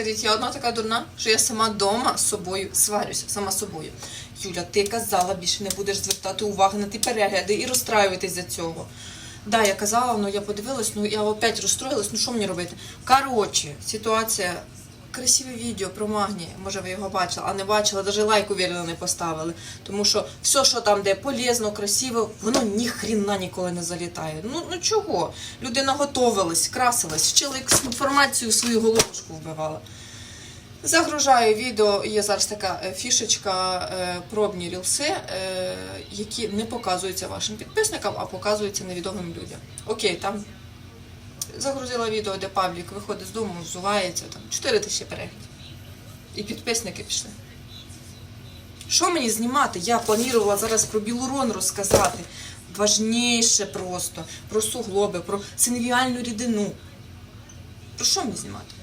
Скажіть, я одна така дурна, що я сама дома з собою сварюся, сама собою. Юля, ти казала, більше не будеш звертати уваги на ті перегляди і розстраюватись за цього. Да, я казала, ну я подивилась, ну я опять розстроїлась, ну що мені робити? Коротше, ситуація. Красиве відео про магній, може ви його бачили, а не бачили, навіть лайк увірено не поставили. Тому що все, що там, де полезно, красиво, воно ніхрена ніколи не залітає. Ну, ну чого? Людина готовилась, красилась, вчила інформацію в свою головушку вбивала. Загружаю відео, є зараз така е, фішечка, е, пробні рілси, е, які не показуються вашим підписникам, а показуються невідомим людям. Окей, там загрузила відео, де Павлік виходить з дому, взувається, там 4 тисячі переглядів. І підписники пішли. Що мені знімати? Я планувала зараз про білурон розказати. Важніше просто, про суглоби, про синвіальну рідину. Про що мені знімати?